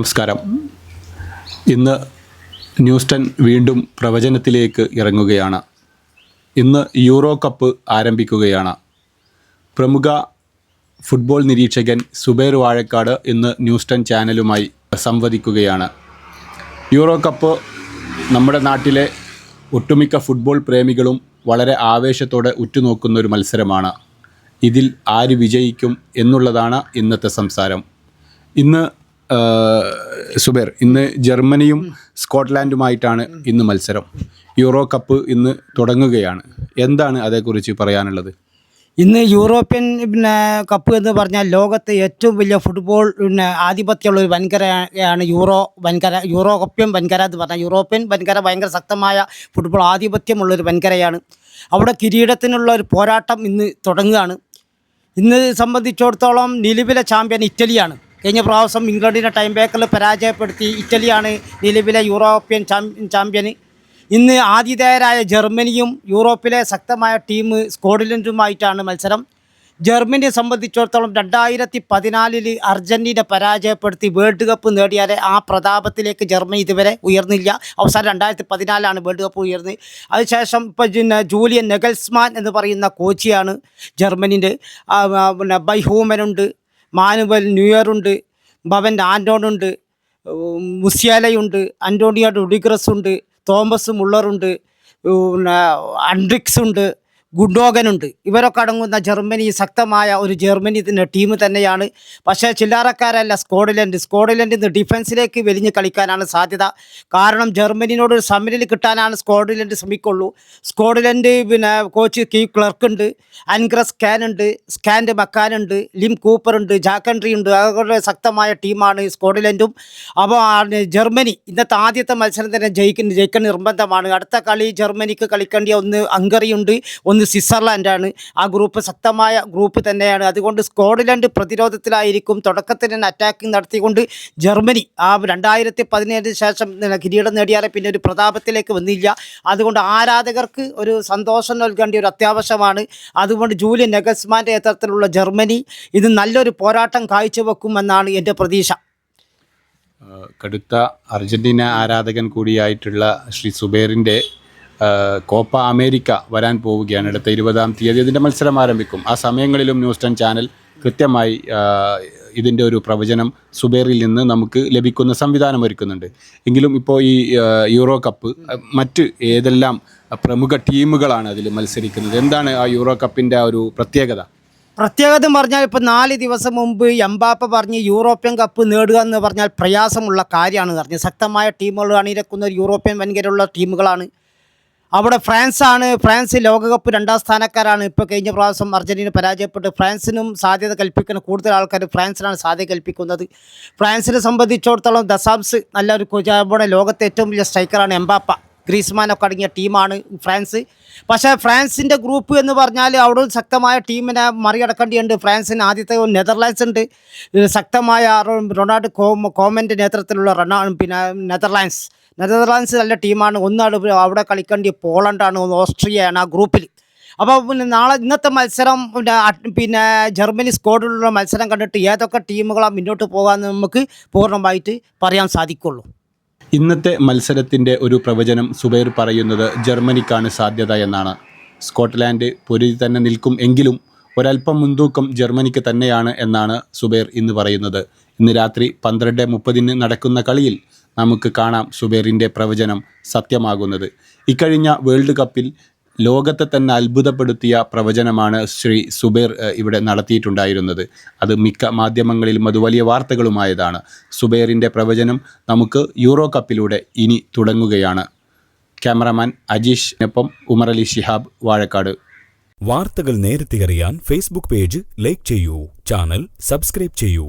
നമസ്കാരം. ഇന്ന് ന്യൂസ്റ്റൺ വീണ്ടും പ്രവചനത്തിലേക്ക് ഇറങ്ങുകയാണ്. ഇന്ന് യൂറോ കപ്പ് ആരംഭിക്കുകയാണ്. പ്രമുഖ ഫുട്ബോൾ നിരീക്ഷകൻ സുബൈർ വാഴക്കാട് ഇന്ന് ന്യൂസ്റ്റൺ ചാനലുമായി സംവദിക്കുകയാണ്. യൂറോ കപ്പ് നമ്മുടെ നാട്ടിലെ ഒട്ടുമിക്ക ഫുട്ബോൾ പ്രേമികളും വളരെ ആവേശത്തോടെ ഉറ്റുനോക്കുന്ന ഒരു മത്സരമാണ്. ഇതിൽ ആര് വിജയിക്കും എന്നുള്ളതാണ് ഇന്നത്തെ സംസാരം. ഇന്ന് സുബൈർ ഇന്ന് ജർമ്മനിയും സ്കോട്ട്ലാൻഡുമായിട്ടാണ് ഇന്ന് മത്സരം. യൂറോ കപ്പ് ഇന്ന് തുടങ്ങുകയാണ്. എന്താണ് അതേക്കുറിച്ച് പറയാനുള്ളത്? ഇന്ന് യൂറോപ്യൻ പിന്നെ കപ്പ് എന്ന് പറഞ്ഞാൽ ലോകത്തെ ഏറ്റവും വലിയ ഫുട്ബോൾ പിന്നെ ആധിപത്യമുള്ള ഒരു വൻകരയാണ് യൂറോ വൻകര യൂറോപ്യൻ വൻകര എന്ന് പറഞ്ഞാൽ യൂറോപ്യൻ വൻകര ഭയങ്കര ശക്തമായ ഫുട്ബോൾ ആധിപത്യമുള്ള ഒരു വൻകരയാണ്. അവിടെ കിരീടത്തിനുള്ള ഒരു പോരാട്ടം ഇന്ന് തുടങ്ങുകയാണ്. ഇന്ന് സംബന്ധിച്ചിടത്തോളം നിലവിലെ ചാമ്പ്യൻ ഇറ്റലിയാണ്. കഴിഞ്ഞ പ്രാവശ്യം ഇംഗ്ലണ്ടിനെ ടൈം ബേക്കറിൽ പരാജയപ്പെടുത്തി ഇറ്റലിയാണ് നിലവിലെ യൂറോപ്യൻ ചാമ്പ്യൻ ഇന്ന് ആതിഥേയരായ ജർമ്മനിയും യൂറോപ്പിലെ ശക്തമായ ടീം സ്കോട്ട്ലൻഡുമായിട്ടാണ് മത്സരം. ജർമ്മനിയെ സംബന്ധിച്ചിടത്തോളം രണ്ടായിരത്തി പതിനാലിൽ അർജന്റീന പരാജയപ്പെടുത്തി വേൾഡ് കപ്പ് നേടിയാലെ ആ പ്രതാപത്തിലേക്ക് ജർമ്മനി ഇതുവരെ ഉയർന്നില്ല. അവസാനം രണ്ടായിരത്തി പതിനാലാണ് വേൾഡ് കപ്പ് ഉയർന്നത് അതിനുശേഷം ഇപ്പോൾ പിന്നെ ജൂലിയൻ നെഗൽസ്മാൻ എന്ന് പറയുന്ന കോച്ചിയാണ് ജർമ്മനിന്റെ പിന്നെ ബൈഹൂമനുണ്ട് മാനുവൽ ന്യൂയറുണ്ട് ഭവൻ ആന്റോണുണ്ട് മുസ്യാലയുണ്ട് അന്റോണിയോ ഡുഡിഗ്രസ് ഉണ്ട് തോമസ് മുള്ളറുണ്ട് പിന്നെ അൻഡ്രിക്സ് ഉണ്ട് ഗുഡോഗനുണ്ട് ഇവരൊക്കെ അടങ്ങുന്ന ജർമ്മനി ശക്തമായ ഒരു ജർമ്മനി ടീം തന്നെയാണ്. പക്ഷേ ചില്ലറക്കാരല്ല സ്കോട്ട്ലൻഡ്. സ്കോട്ട്ലൻഡിൽ നിന്ന് ഡിഫൻസിലേക്ക് വെലിഞ്ഞ് കളിക്കാനാണ് സാധ്യത. കാരണം ജർമ്മനിനോട് ഒരു സമനിൽ കിട്ടാനാണ് സ്കോട്ട്ലൻഡ് ശ്രമിക്കുള്ളൂ. സ്കോട്ട്ലൻഡ് പിന്നെ കോച്ച് കീ ക്ലർക്ക് ഉണ്ട്. അൻഗ്രസ് സ്കാൻ ഉണ്ട്. സ്കാൻഡ് മക്കാൻ ഉണ്ട്. ലിം കൂപ്പർ ഉണ്ട്. ജാക്കൻട്രി ഉണ്ട്. അതുപോലെ ശക്തമായ ടീമാണ് സ്കോട്ട്ലൻഡും. അപ്പോൾ ജർമ്മനി ഇന്നത്തെ ആദ്യത്തെ മത്സരം തന്നെ ജയിക്കുന്ന ജയിക്കാൻ നിർബന്ധമാണ്. അടുത്ത കളി ജർമ്മനിക്ക് കളിക്കേണ്ടിയ ഒന്ന് ഹംഗറിയുണ്ട്. ഒന്ന് സ്വിറ്റ്സർലാൻഡാണ്. ആ ഗ്രൂപ്പ് ശക്തമായ ഗ്രൂപ്പ് തന്നെയാണ്. അതുകൊണ്ട് സ്കോട്ട്ലൻഡ് പ്രതിരോധത്തിലായിരിക്കും. തുടക്കത്തിൽ തന്നെ അറ്റാക്കിംഗ് നടത്തിക്കൊണ്ട് ജർമ്മനി ആ രണ്ടായിരത്തി പതിനേഴിന് ശേഷം കിരീടം നേടിയാലേ പിന്നെ ഒരു പ്രതാപത്തിലേക്ക് വന്നില്ല. അതുകൊണ്ട് ആരാധകർക്ക് ഒരു സന്തോഷം നൽകേണ്ട ഒരു അത്യാവശ്യമാണ്. അതുകൊണ്ട് ജൂലിയൻ നെഗസ്മാന്റെ നേതൃത്വത്തിലുള്ള ജർമ്മനി ഇത് നല്ലൊരു പോരാട്ടം കാഴ്ചവെക്കുമെന്നാണ് എന്റെ പ്രതീക്ഷ. കടുത്ത അർജന്റീന ആരാധകൻ കൂടിയായിട്ടുള്ള ശ്രീ സുബൈറിന്റെ കോപ്പ അമേരിക്ക വരാൻ പോവുകയാണ് അടുത്ത ഇരുപതാം തീയതി. ഇതിന്റെ മത്സരം ആരംഭിക്കും. ആ സമയങ്ങളിലും ന്യൂസ് ടെൻ ചാനൽ കൃത്യമായി ഇതിന്റെ ഒരു പ്രവചനം സുബേറിൽ നിന്ന് നമുക്ക് ലഭിക്കുന്ന സംവിധാനം ഒരുക്കുന്നുണ്ട്. എങ്കിലും ഇപ്പോൾ ഈ യൂറോ കപ്പ് മറ്റ് ഏതെല്ലാം പ്രമുഖ ടീമുകളാണ് അതിൽ മത്സരിക്കുന്നത്? എന്താണ് ആ യൂറോ കപ്പിന്റെ ആ ഒരു പ്രത്യേകത? പ്രത്യേകത പറഞ്ഞാൽ ഇപ്പോൾ നാല് ദിവസം മുമ്പ് എംബാപ്പ പറഞ്ഞ് യൂറോപ്യൻ കപ്പ് നേടുക എന്ന് പറഞ്ഞാൽ പ്രയാസമുള്ള കാര്യമാണ് പറഞ്ഞത് ശക്തമായ ടീമുകൾ അണിനിരക്കുന്ന യൂറോപ്യൻ വൻകരയുള്ള ടീമുകളാണ് അവിടെ ഫ്രാൻസാണ് ഫ്രാൻസ് ലോകകപ്പ് രണ്ടാം സ്ഥാനക്കാരാണ്. ഇപ്പോൾ കഴിഞ്ഞ പ്രാവശ്യം അർജന്റീന പരാജയപ്പെട്ട് ഫ്രാൻസിനും സാധ്യത കൽപ്പിക്കുന്ന കൂടുതൽ ആൾക്കാർ ഫ്രാൻസിനാണ് സാധ്യത കൽപ്പിക്കുന്നത്. ഫ്രാൻസിനെ സംബന്ധിച്ചിടത്തോളം ദസാംസ് നല്ലൊരു അവിടെ ലോകത്തെ ഏറ്റവും വലിയ സ്ട്രൈക്കറാണ് എംബാപ്പ. ഗ്രീസ്മാനൊക്കെ അടങ്ങിയ ടീമാണ് ഫ്രാൻസ്. പക്ഷേ ഫ്രാൻസിന്റെ ഗ്രൂപ്പ് എന്ന് പറഞ്ഞാൽ അവിടെ ശക്തമായ ടീമിനെ മറികടക്കേണ്ടിയുണ്ട്. ഫ്രാൻസിന് ആദ്യത്തെ നെതർലാൻഡ്സ് ഉണ്ട്. ശക്തമായ റൊണാൾഡ് കോമന്റെ നേതൃത്വത്തിലുള്ള റൊണാ പിന്നെ നെതർലാൻഡ്സ്. നെതർലാൻഡ്സ് നല്ല ടീമാണ്. ഒന്നാണ് അവിടെ കളിക്കേണ്ടി പോളണ്ടാണ് ഒന്ന് ഓസ്ട്രിയയാണ് ആ ഗ്രൂപ്പിൽ. അപ്പോൾ പിന്നെ നാളെ ഇന്നത്തെ മത്സരം പിന്നെ പിന്നെ ജർമ്മനി സ്കോഡിലുള്ള മത്സരം കണ്ടിട്ട് ഏതൊക്കെ ടീമുകളാണ് മുന്നോട്ട് പോകാമെന്ന് നമുക്ക് പൂർണമായിട്ട് പറയാൻ സാധിക്കുള്ളൂ. ഇന്നത്തെ മത്സരത്തിന്റെ ഒരു പ്രവചനം സുബൈർ പറയുന്നത് ജർമ്മനിക്കാണ് സാധ്യത എന്നാണ്. സ്കോട്ട്ലാൻഡ് പൊരുതി തന്നെ നിൽക്കും എങ്കിലും ഒരല്പം മുൻതൂക്കം ജർമ്മനിക്ക് തന്നെയാണ് എന്നാണ് സുബൈർ ഇന്ന് പറയുന്നത്. ഇന്ന് രാത്രി പന്ത്രണ്ട് മുപ്പതിന് നടക്കുന്ന കളിയിൽ നമുക്ക് കാണാം സുബൈറിന്റെ പ്രവചനം സത്യമാകുന്നത്. ഇക്കഴിഞ്ഞ വേൾഡ് കപ്പിൽ ലോകത്തെ തന്നെ അത്ഭുതപ്പെടുത്തിയ പ്രവചനമാണ് ശ്രീ സുബൈർ ഇവിടെ നടത്തിയിട്ടുണ്ടായിരുന്നത്. അത് മിക്ക മാധ്യമങ്ങളിലും അത് വലിയ വാർത്തകളുമായതാണ്. സുബൈറിന്റെ പ്രവചനം നമുക്ക് യൂറോ കപ്പിലൂടെ ഇനി തുടങ്ങുകയാണ്. ക്യാമറമാൻ അജീഷിനൊപ്പം ഉമർ അലി ശിഹാബ് വാഴക്കാട്. വാർത്തകൾ നേരത്തെ അറിയാൻ ഫേസ്ബുക്ക് പേജ് ലൈക്ക് ചെയ്യൂ ചാനൽ സബ്സ്ക്രൈബ് ചെയ്യൂ.